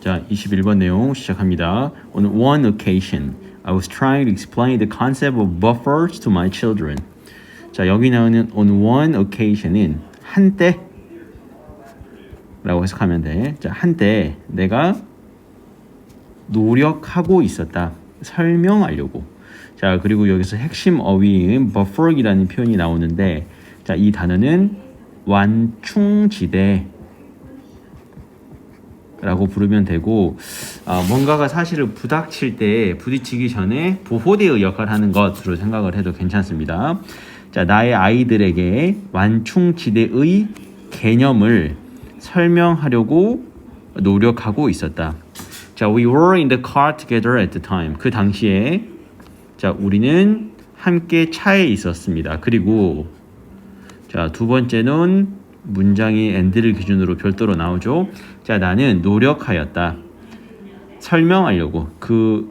자, 21번 내용 시작합니다. On one occasion, I was trying to explain the concept of buffers to my children. 자, 여기 나오는 on one occasion은 한때 라고 해석하면 돼. 자, 한때 내가 노력하고 있었다. 설명하려고. 자, 그리고 여기서 핵심 어휘인 buffer이라는 표현이 나오는데 자, 이 단어는 완충지대 라고 부르면 되고 아, 뭔가가 사실을 부닥칠 때 부딪히기 전에 보호대의 역할을 하는 것으로 생각을 해도 괜찮습니다. 자, 나의 아이들에게 완충지대의 개념을 설명하려고 노력하고 있었다. 자, we were in the car together at the time. 그 당시에 자, 우리는 함께 차에 있었습니다. 그리고 자, 두 번째는 문장이 and를 기준으로 별도로 나오죠. 자, 나는 노력하였다. 설명하려고 그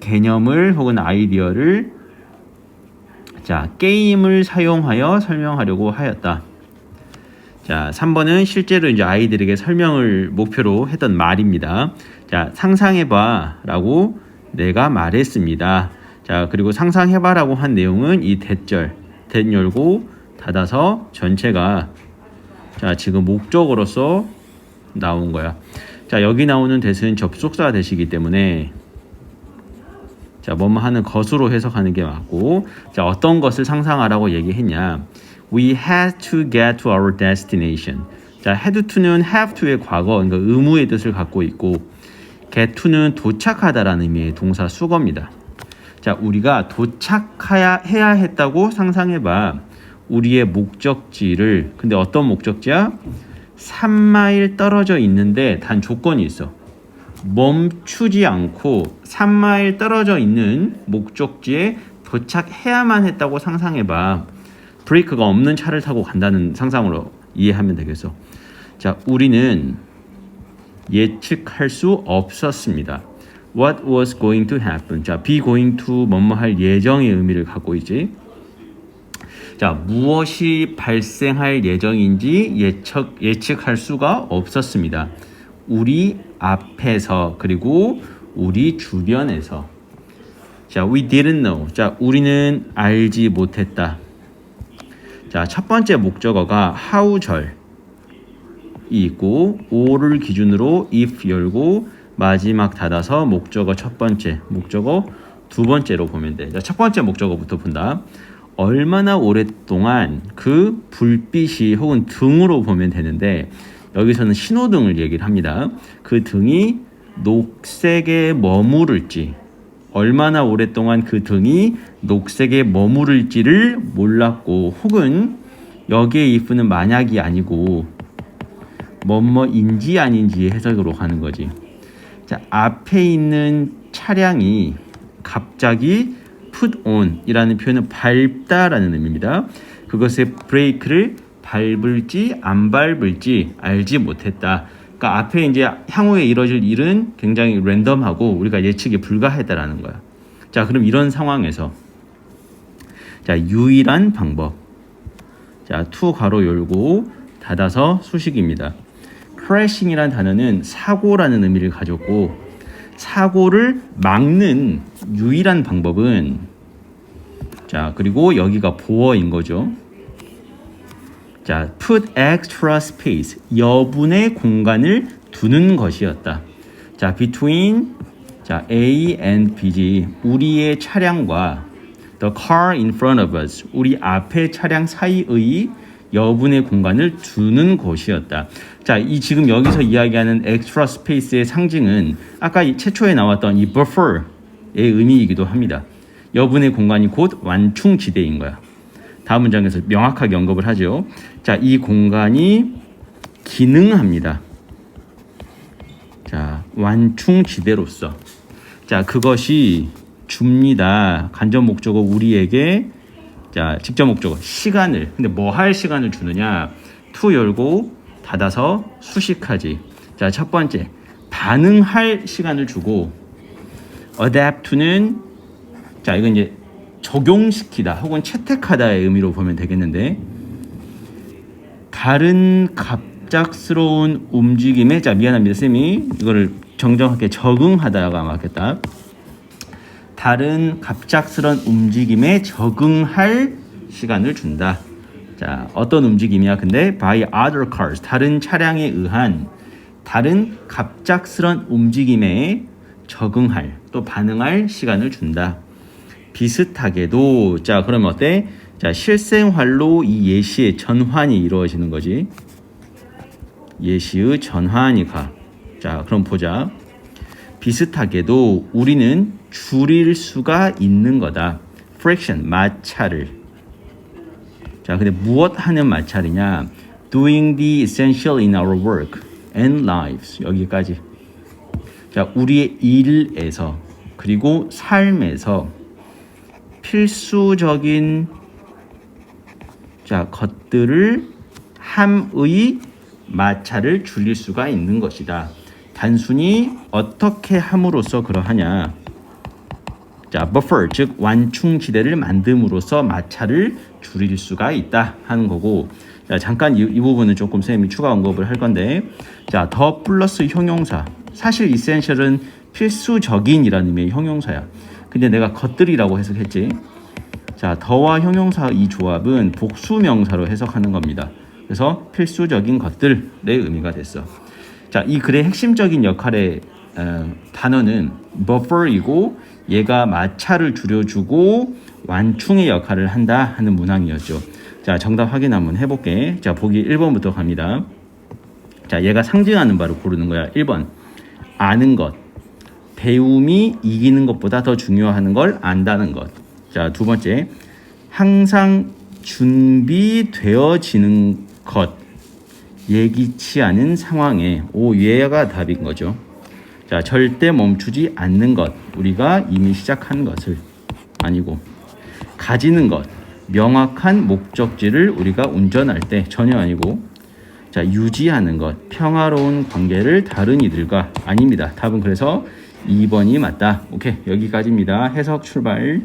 개념을 혹은 아이디어를 자, 게임을 사용하여 설명하려고 하였다. 자, 3번은 실제로 이제 아이들에게 설명을 목표로 했던 말입니다. 자, 상상해봐 라고 내가 말했습니다. 자, 그리고 상상해봐 라고 한 내용은 이 대절, 대 열고 닫아서 전체가 자, 지금 목적으로서 나온 거야. 자, 여기 나오는 대은 접속사 대시기 때문에 자, 뭐뭐 하는 것으로 해석하는 게 맞고 자, 어떤 것을 상상하라고 얘기했냐? We had to get to our destination. 자, had to는 have to의 과거, 그러니까 의무의 뜻을 갖고 있고 get to는 도착하다라는 의미의 동사 수거입니다. 자, 우리가 도착해야 해야 했다고 상상해 봐. 우리의 목적지를 근데 어떤 목적지야? 3마일 떨어져 있는데 단 조건이 있어. 멈추지 않고 3마일 떨어져 있는 목적지에 도착해야만 했다고 상상해봐. 브레이크가 없는 차를 타고 간다는 상상으로 이해하면 되겠어. 자, 우리는 예측할 수 없었습니다. What was going to happen? 자, be going to 뭐뭐 할 예정의 의미를 갖고 있지. 자, 무엇이 발생할 예정인지 예측, 예측할 수가 없었습니다. 우리 앞에서 그리고 우리 주변에서. 자, we didn't know. 자, 우리는 알지 못했다. 자, 첫 번째 목적어가 how절이 있고 or를 기준으로 if 열고 마지막 닫아서 목적어 첫 번째, 목적어 두 번째로 보면 돼. 자, 첫 번째 목적어부터 본다. 얼마나 오랫동안 그 불빛이 혹은 등으로 보면 되는데 여기서는 신호등을 얘기를 합니다. 그 등이 녹색에 머무를지 얼마나 오랫동안 그 등이 녹색에 머무를지를 몰랐고 혹은 여기에 if는 만약이 아니고 뭐뭐인지 아닌지 해석으로 가는 거지. 자, 앞에 있는 차량이 갑자기 put on 이라는 표현은 밟다라는 의미입니다. 그것의 브레이크를 밟을지 안 밟을지 알지 못했다. 그러니까 앞에 이제 향후에 이뤄질 일은 굉장히 랜덤하고 우리가 예측이 불가하다라는 거야. 자, 그럼 이런 상황에서 자, 유일한 방법. 자, 투 가로 열고 닫아서 수식입니다. crashing이라는 단어는 사고라는 의미를 가졌고 사고를 막는 유일한 방법은 자 그리고 여기가 보어인 거죠. 자 put extra space 여분의 공간을 두는 것이었다. 자 between 자 A and B 우리의 차량과 the car in front of us 우리 앞의 차량 사이의 여분의 공간을 두는 곳이었다. 자, 이 지금 여기서 이야기하는 extra space의 상징은 아까 이 최초에 나왔던 이 buffer의 의미이기도 합니다. 여분의 공간이 곧 완충 지대인 거야. 다음 문장에서 명확하게 언급을 하죠. 자, 이 공간이 기능합니다. 자, 완충 지대로서. 자, 그것이 줍니다. 간접 목적어 우리에게 자, 직접 목적어 시간을. 근데 뭐 할 시간을 주느냐? 투 열고 닫아서 수식하지. 자, 첫 번째. 반응할 시간을 주고 adapt to는 자, 이건 이제 적용시키다 혹은 채택하다의 의미로 보면 되겠는데 다른 갑작스러운 움직임에 자, 미안합니다. 쌤이 이거를 정정하게 적응하다가 맞겠다. 다른 갑작스런 움직임에 적응할 시간을 준다. 자, 어떤 움직임이야? 근데 by other cars, 다른 차량에 의한 다른 갑작스런 움직임에 적응할 또 반응할 시간을 준다. 비슷하게도 자, 그러면 어때? 자, 실생활로 이 예시의 전환이 이루어지는 거지. 예시의 전환이 가. 자, 그럼 보자. 비슷하게도 우리는 줄일 수가 있는 거다. friction, 마찰을. 자, 근데 무엇 하는 마찰이냐? doing the essential in our work and lives. 여기까지. 자, 우리의 일에서 그리고 삶에서 필수적인 자, 것들을 함의 마찰을 줄일 수가 있는 것이다. 단순히 어떻게 함으로써 그러하냐? 자, buffer 즉 완충 지대를 만듦으로써 마찰을 줄일 수가 있다 하는 거고. 자, 잠깐 이, 이 부분은 조금 선생님이 추가 언급을 할 건데, 자, 더 플러스 형용사. 사실 essential은 필수적인이라는 의미의 형용사야. 근데 내가 것들이라고 해석했지. 자, 더와 형용사 이 조합은 복수명사로 해석하는 겁니다. 그래서 필수적인 것들의 의미가 됐어. 자, 이 글의 핵심적인 역할의 어, 단어는 buffer이고 얘가 마찰을 줄여주고 완충의 역할을 한다 하는 문항이었죠. 자, 정답 확인 한번 해볼게. 자, 보기 1번부터 갑니다. 자, 얘가 상징하는 바를 고르는 거야. 1번. 아는 것. 배움이 이기는 것보다 더 중요한 걸 안다는 것. 자, 두 번째. 항상 준비되어지는 것. 예기치 않은 상황에 오 얘가 답인 거죠. 자, 절대 멈추지 않는 것. 우리가 이미 시작한 것을 아니고 가지는 것. 명확한 목적지를 우리가 운전할 때 전혀 아니고 자, 유지하는 것. 평화로운 관계를 다른 이들과 아닙니다. 답은 그래서 2번이 맞다. 오케이. 여기까지입니다. 해석 출발.